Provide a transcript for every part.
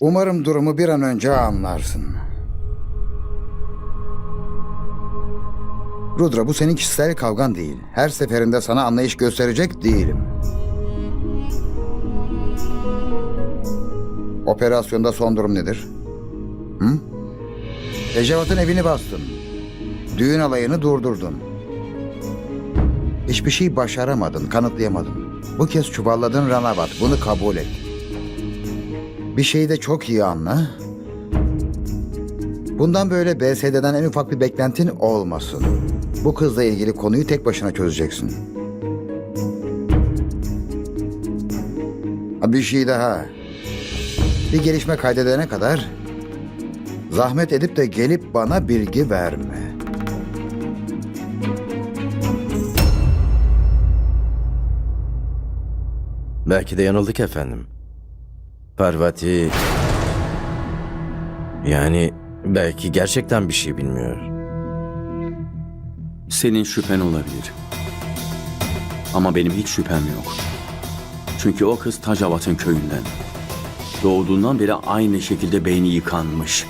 Umarım durumu bir an önce anlarsın. Rudra bu senin kişisel kavgan değil. Her seferinde sana anlayış gösterecek değilim. Operasyonda son durum nedir? Hı? Ecevat'ın evini bastın. Düğün alayını durdurdun. Hiçbir şey başaramadın, kanıtlayamadın. Bu kez çuvalladın Ranavat. Bunu kabul et. Bir şeyi de çok iyi anla. Bundan böyle BSD'den en ufak bir beklentin olmasın. Bu kızla ilgili konuyu tek başına çözeceksin. Bir şey daha. Bir gelişme kaydedene kadar zahmet edip de gelip bana bilgi verme. Belki de yanıldık efendim. Parvati... Yani belki gerçekten bir şey bilmiyor. Senin şüphen olabilir. Ama benim hiç şüphem yok. Çünkü o kız Tacavat'ın köyünden. Doğduğundan beri aynı şekilde beyni yıkanmış.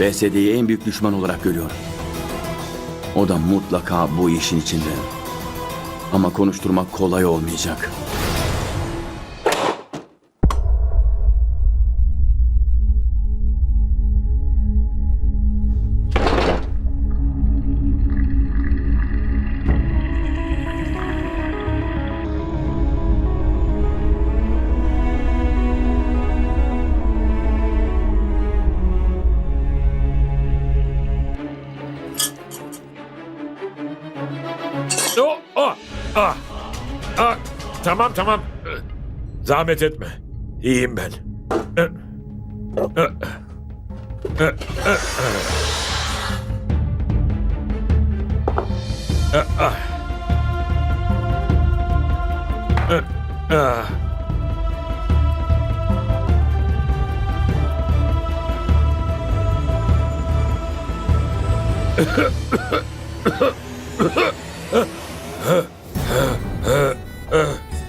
BSD'yi en büyük düşman olarak görüyor. O da mutlaka bu işin içinde. Ama konuşturmak kolay olmayacak. Tamam tamam. Zahmet etme. İyiyim ben.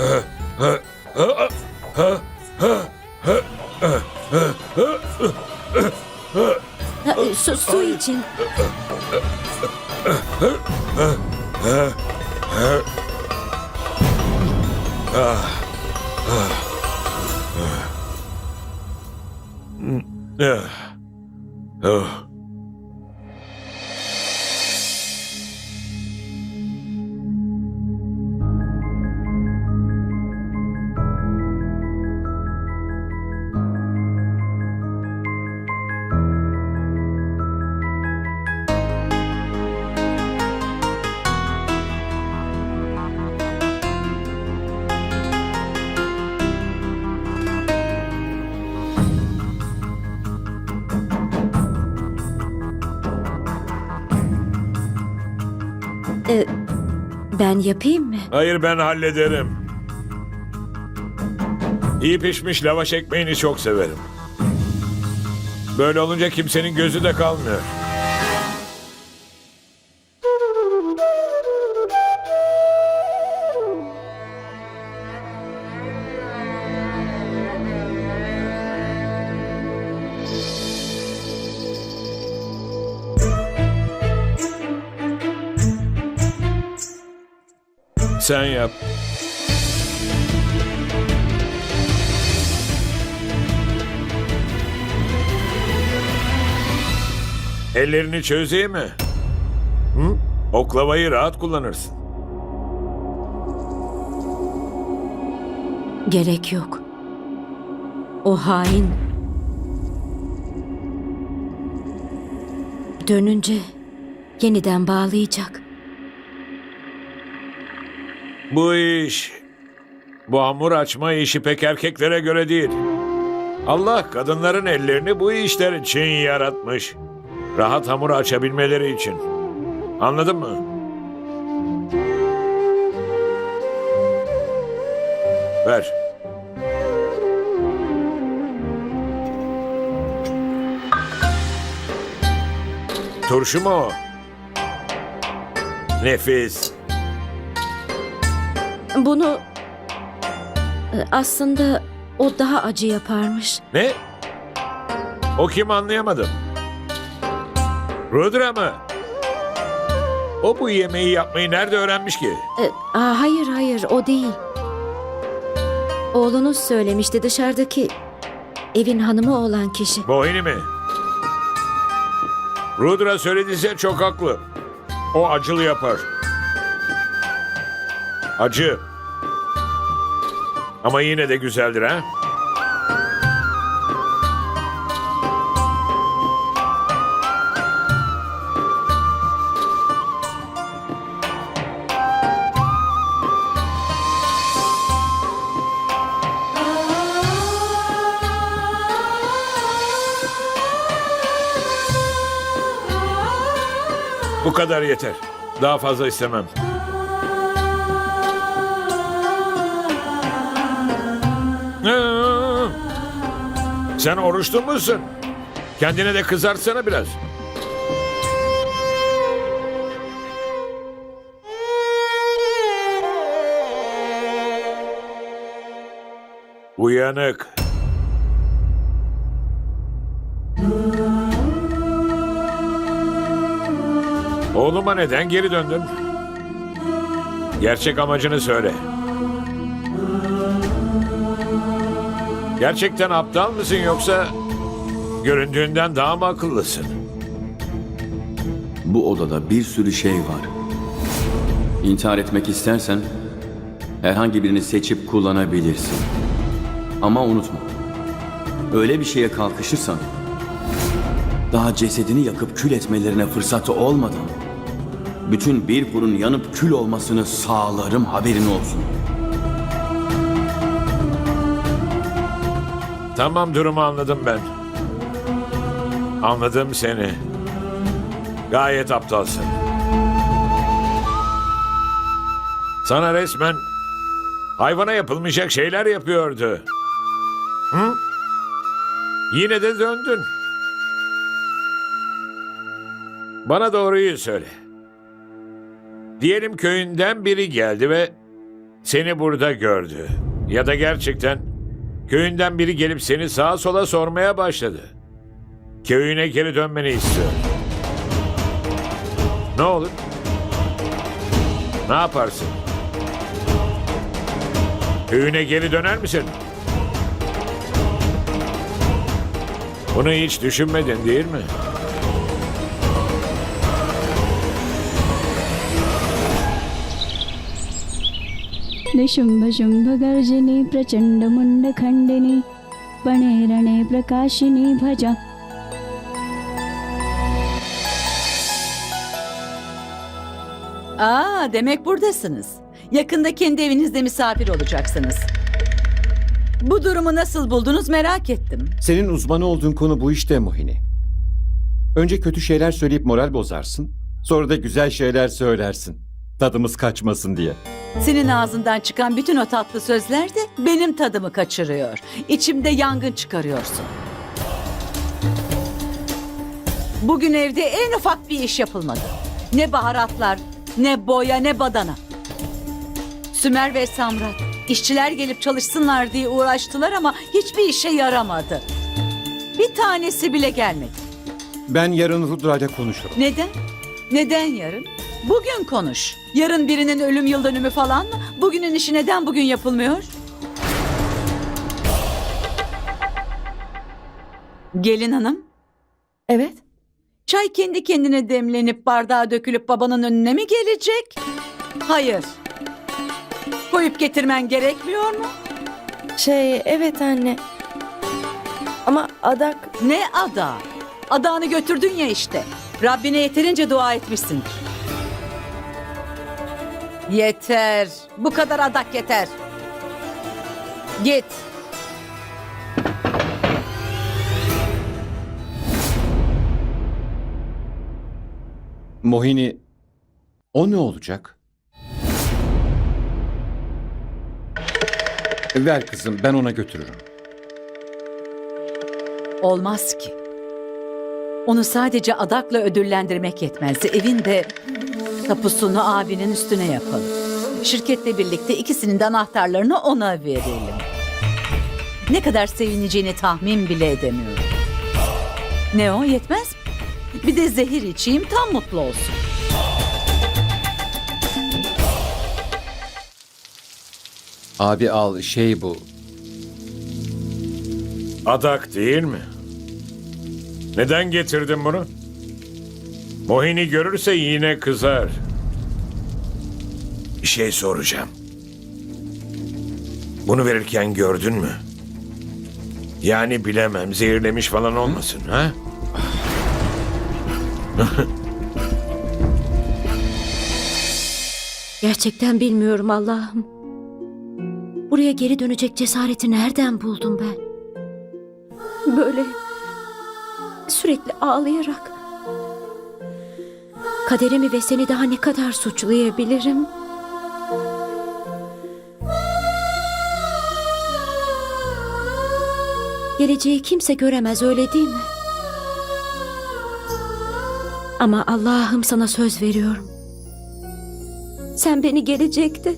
Ah. Su, su. Ah. Ben yapayım mı? Hayır ben hallederim. İyi pişmiş lavaş ekmeğini çok severim. Böyle olunca kimsenin gözü de kalmıyor. Sen yap. Ellerini çözeyim mi? Hı? Oklavayı rahat kullanırsın. Gerek yok. O hain. Dönünce yeniden bağlayacak. Bu iş, bu hamur açma işi pek erkeklere göre değil. Allah kadınların ellerini bu işler için yaratmış. Rahat hamur açabilmeleri için. Anladın mı? Ver. Turşu mu o? Nefis. Bunu e, aslında o daha acı yaparmış. Ne? O kim anlayamadım. Rudra mı? O bu yemeği yapmayı nerede öğrenmiş ki? E, aa, hayır hayır o değil. Oğlunuz söylemişti dışarıdaki evin hanımı olan kişi. Bohini mi? Rudra söylediyse çok haklı. O acılı yapar. Acı. Ama yine de güzeldir ha? Bu kadar yeter. Daha fazla istemem. Sen oruçlu musun? Kendine de kızartsana biraz. Uyanık. Oğluma neden geri döndün? Gerçek amacını söyle. Gerçekten aptal mısın yoksa göründüğünden daha mı akıllısın? Bu odada bir sürü şey var. İntihar etmek istersen herhangi birini seçip kullanabilirsin. Ama unutma. Öyle bir şeye kalkışırsan daha cesedini yakıp kül etmelerine fırsatı olmadan bütün bir kurun yanıp kül olmasını sağlarım haberin olsun. Tamam durumu anladım ben. Anladım seni. Gayet aptalsın. Sana resmen hayvana yapılmayacak şeyler yapıyordu. Hı? Yine de döndün. Bana doğruyu söyle. Diyelim köyünden biri geldi ve seni burada gördü. Ya da gerçekten köyünden biri gelip seni sağa sola sormaya başladı. Köyüne geri dönmeni istiyor. Ne olur? Ne yaparsın? Köyüne geri döner misin? Bunu hiç düşünmedin değil mi? निशुम्भशुम्भगर्जिनि प्रचण्डमुण्डखण्डिनि पणे रणे प्रकाशिनि भजा Aa, demek buradasınız. Yakında kendi evinizde misafir olacaksınız. Bu durumu nasıl buldunuz merak ettim. Senin uzmanı olduğun konu bu işte Mohini. Önce kötü şeyler söyleyip moral bozarsın. Sonra da güzel şeyler söylersin. Tadımız kaçmasın diye. Senin ağzından çıkan bütün o tatlı sözler de benim tadımı kaçırıyor. İçimde yangın çıkarıyorsun. Bugün evde en ufak bir iş yapılmadı. Ne baharatlar, ne boya, ne badana. Sümer ve Samrat işçiler gelip çalışsınlar diye uğraştılar ama hiçbir işe yaramadı. Bir tanesi bile gelmedi. Ben yarın Rudra ile konuşurum. Neden? Neden yarın? Bugün konuş. Yarın birinin ölüm yıl dönümü falan mı? Bugünün işi neden bugün yapılmıyor? Gelin hanım. Evet. Çay kendi kendine demlenip bardağa dökülüp babanın önüne mi gelecek? Hayır. Koyup getirmen gerekmiyor mu? Şey evet anne. Ama adak Ne ada? Adağını götürdün ya işte. Rabbine yeterince dua etmişsindir. Yeter. Bu kadar adak yeter. Git. Mohini, o ne olacak? Ver kızım, ben ona götürürüm. Olmaz ki. Onu sadece adakla ödüllendirmek yetmez. Evinde tapusunu abinin üstüne yapalım. Şirketle birlikte ikisinin de anahtarlarını ona verelim. Ne kadar sevineceğini tahmin bile edemiyorum. Ne o yetmez mi? Bir de zehir içeyim tam mutlu olsun. Abi al şey bu. Adak değil mi? Neden getirdin bunu? Mohini görürse yine kızar. Bir şey soracağım. Bunu verirken gördün mü? Yani bilemem zehirlemiş falan olmasın ha? Gerçekten bilmiyorum Allah'ım. Buraya geri dönecek cesareti nereden buldum ben? Böyle sürekli ağlayarak. Kaderimi ve seni daha ne kadar suçlayabilirim? Geleceği kimse göremez öyle değil mi? Ama Allah'ım sana söz veriyorum. Sen beni gelecekte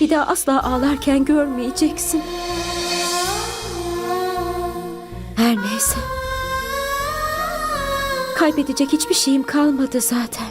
bir daha asla ağlarken görmeyeceksin. Kaybedecek hiçbir şeyim kalmadı zaten.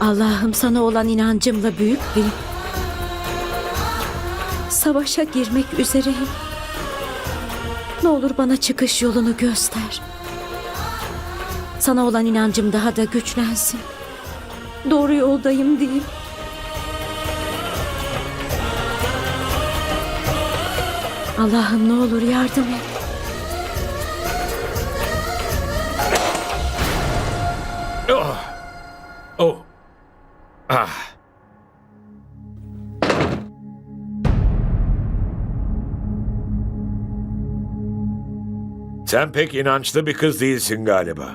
Allah'ım sana olan inancımla büyük bir savaşa girmek üzereyim. Ne olur bana çıkış yolunu göster. Sana olan inancım daha da güçlensin. Doğru yoldayım diyeyim. Allah'ım ne olur yardım et. Oh. Oh. Ah. Sen pek inançlı bir kız değilsin galiba.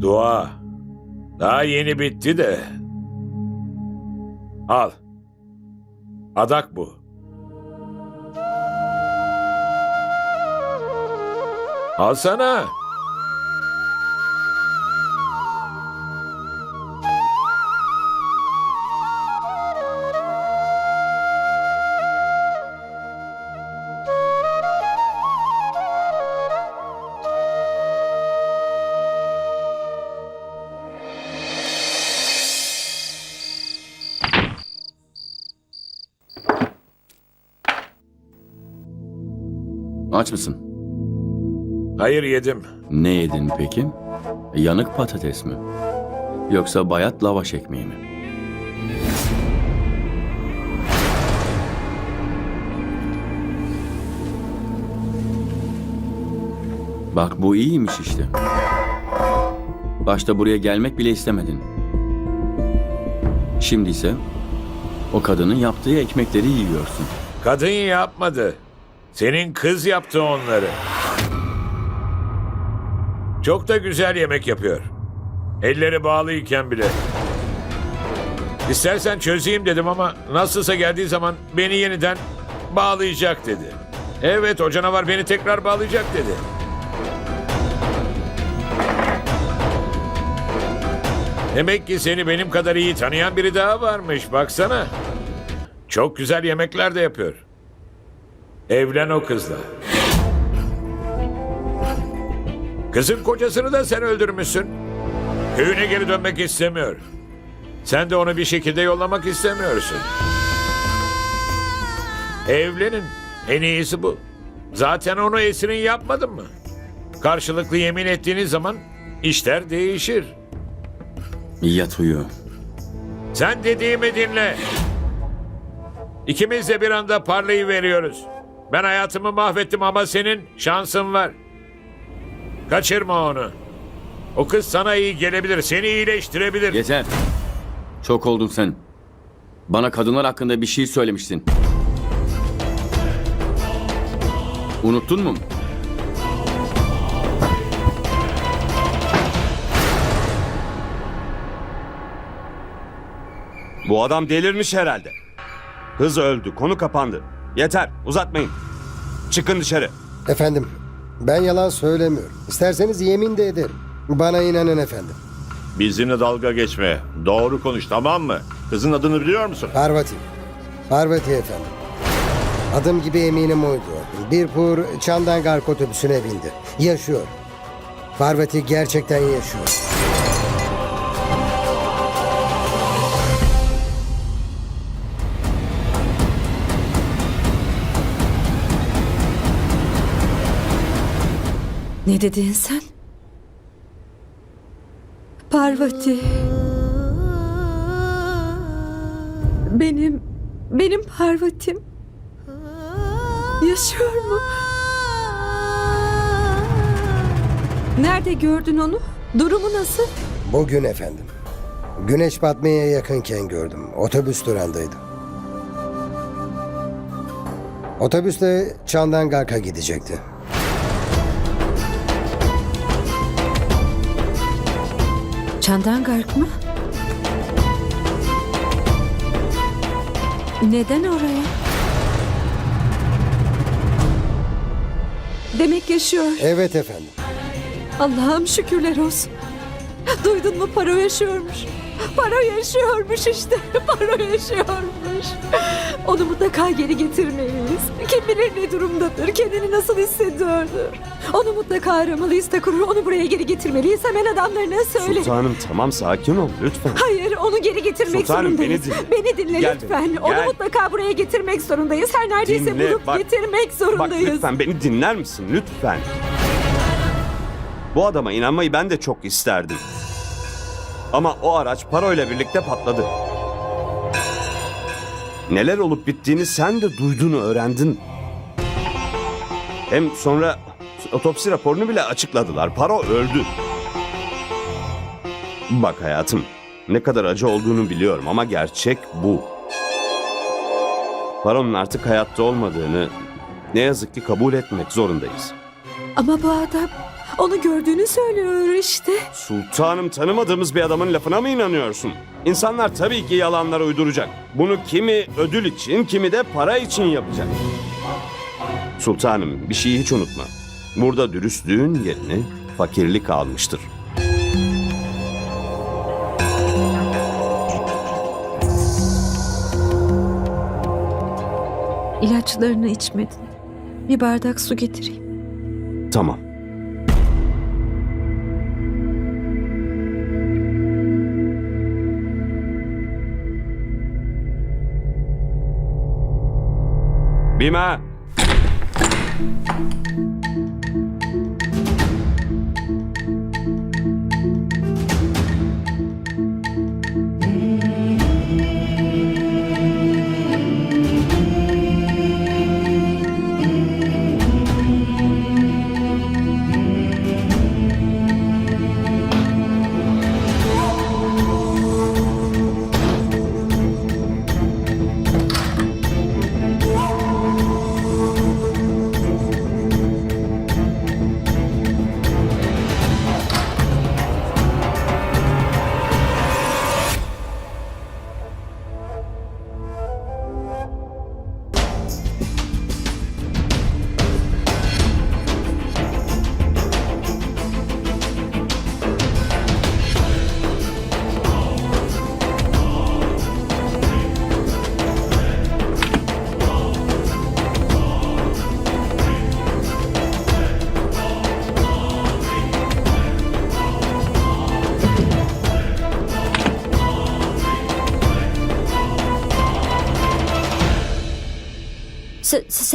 Dua. Daha yeni bitti de. Al. Adak bu. Alsana. Aç mısın? Hayır yedim. Ne yedin peki? Yanık patates mi? Yoksa bayat lavaş ekmeği mi? Bak bu iyiymiş işte. Başta buraya gelmek bile istemedin. Şimdi ise o kadının yaptığı ekmekleri yiyorsun. Kadın yapmadı. Senin kız yaptı onları. Çok da güzel yemek yapıyor. Elleri bağlıyken bile. İstersen çözeyim dedim ama nasılsa geldiği zaman beni yeniden bağlayacak dedi. Evet o canavar beni tekrar bağlayacak dedi. Demek ki seni benim kadar iyi tanıyan biri daha varmış baksana. Çok güzel yemekler de yapıyor. Evlen o kızla. Kızın kocasını da sen öldürmüşsün. Köyüne geri dönmek istemiyor. Sen de onu bir şekilde yollamak istemiyorsun. Evlenin. En iyisi bu. Zaten onu esirin yapmadın mı? Karşılıklı yemin ettiğiniz zaman işler değişir. Yat uyu. Sen dediğimi dinle. İkimiz de bir anda parlayı veriyoruz. Ben hayatımı mahvettim ama senin şansın var. Kaçırma onu. O kız sana iyi gelebilir, seni iyileştirebilir. Yeter. Çok oldun sen. Bana kadınlar hakkında bir şey söylemiştin. Unuttun mu? Bu adam delirmiş herhalde. Kız öldü, konu kapandı. Yeter, uzatmayın. Çıkın dışarı. Efendim, Ben yalan söylemiyorum. İsterseniz yemin de ederim. Bana inanın efendim. Bizimle dalga geçme. Doğru konuş tamam mı? Kızın adını biliyor musun? Parvati. Parvati efendim. Adım gibi eminim oydu. Birpur Çandangark otobüsüne bindi. Yaşıyor. Parvati gerçekten yaşıyor. Ne dedin sen? Parvati. Benim, benim Parvatim. Yaşıyor mu? Nerede gördün onu? Durumu nasıl? Bugün efendim. Güneş batmaya yakınken gördüm. Otobüs durağındaydı. Otobüste Çandangark'a gidecekti. Çandangark mı? Neden oraya? Demek yaşıyor. Evet efendim. Allah'ım şükürler olsun. Duydun mu Paro yaşıyormuş. Paro yaşıyormuş işte. Paro yaşıyormuş. Onu mutlaka geri getirmeliyiz. Kim bilir ne durumdadır, kendini nasıl hissediyordur. Onu mutlaka aramalıyız Takur. Onu buraya geri getirmeliyiz. Hemen adamlarına söyle. Sultanım tamam sakin ol lütfen. Hayır, onu geri getirmek Sultanım, zorundayız. beni dinle. Beni dinle Gel lütfen. benimle, Onu gel. mutlaka buraya getirmek zorundayız. Her neredeyse Dinle, bulup bak- getirmek Bak zorundayız. lütfen beni dinler misin lütfen? Bu adama inanmayı ben de çok isterdim. Ama o araç paroyla birlikte patladı. Neler olup bittiğini sen de duyduğunu öğrendin. Hem sonra otopsi raporunu bile açıkladılar. Paro öldü. Bak hayatım, ne kadar acı olduğunu biliyorum ama gerçek bu. Paro'nun artık hayatta olmadığını ne yazık ki kabul etmek zorundayız. Ama bu adam onu gördüğünü söylüyor işte. Sultanım tanımadığımız bir adamın lafına mı inanıyorsun? İnsanlar tabii ki yalanlar uyduracak. Bunu kimi ödül için, kimi de para için yapacak. Sultanım bir şeyi hiç unutma. Burada dürüstlüğün yerine fakirlik almıştır. İlaçlarını içmedin. Bir bardak su getireyim. Tamam. 你们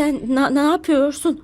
Sen, ne yapıyorsun?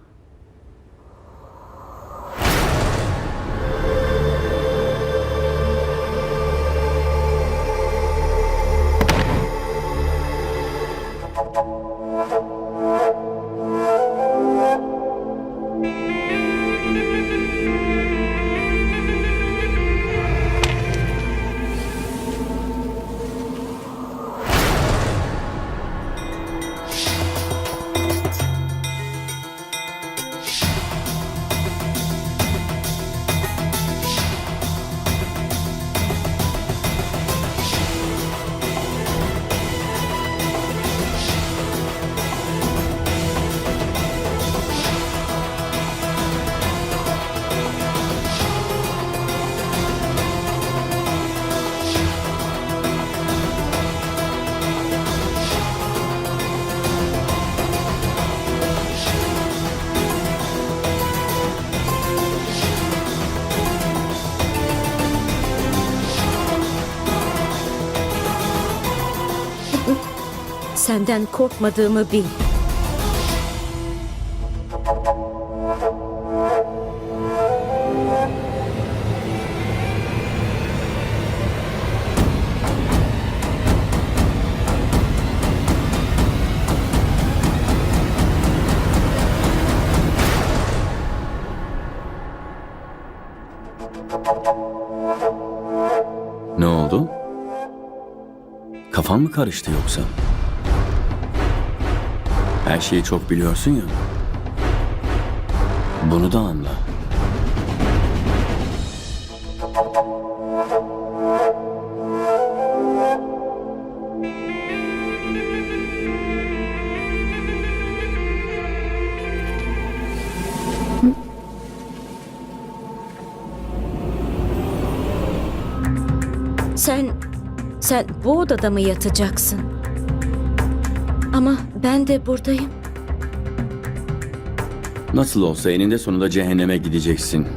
Senden korkmadığımı bil. Ne oldu? Kafan mı karıştı yoksa? Her şeyi çok biliyorsun ya. Bunu da anla. Sen, sen bu odada mı yatacaksın? Ama ben de buradayım. Nasıl olsa eninde sonunda cehenneme gideceksin.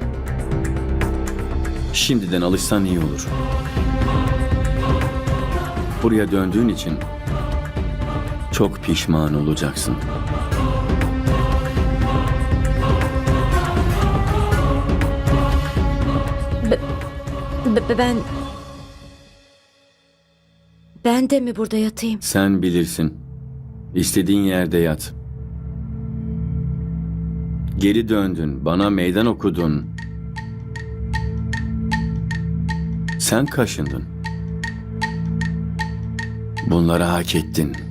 Şimdiden alışsan iyi olur. Buraya döndüğün için çok pişman olacaksın. B- ben... Ben de mi burada yatayım? Sen bilirsin. İstediğin yerde yat. Geri döndün, bana meydan okudun. Sen kaşındın. Bunları hak ettin.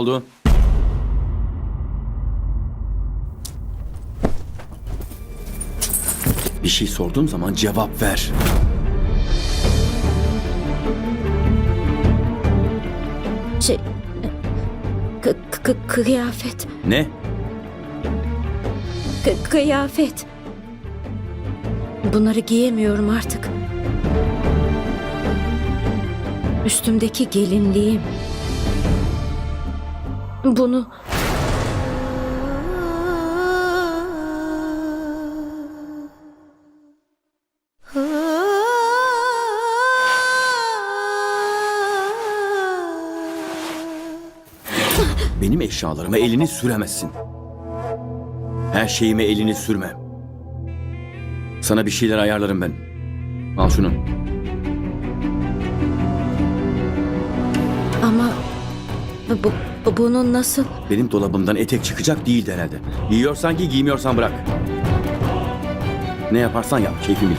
Oldu? Bir şey sorduğum zaman cevap ver. Şey... K- k- kıyafet. Ne? K- kıyafet. Bunları giyemiyorum artık. Üstümdeki gelinliğim. Bunu... Benim eşyalarıma elini süremezsin. Her şeyime elini sürme. Sana bir şeyler ayarlarım ben. Al şunu. Ama... Bu, bu- bunun nasıl... Benim dolabımdan etek çıkacak değildi herhalde. Giyiyorsan giy, giymiyorsan bırak. Ne yaparsan yap, keyfin bilir.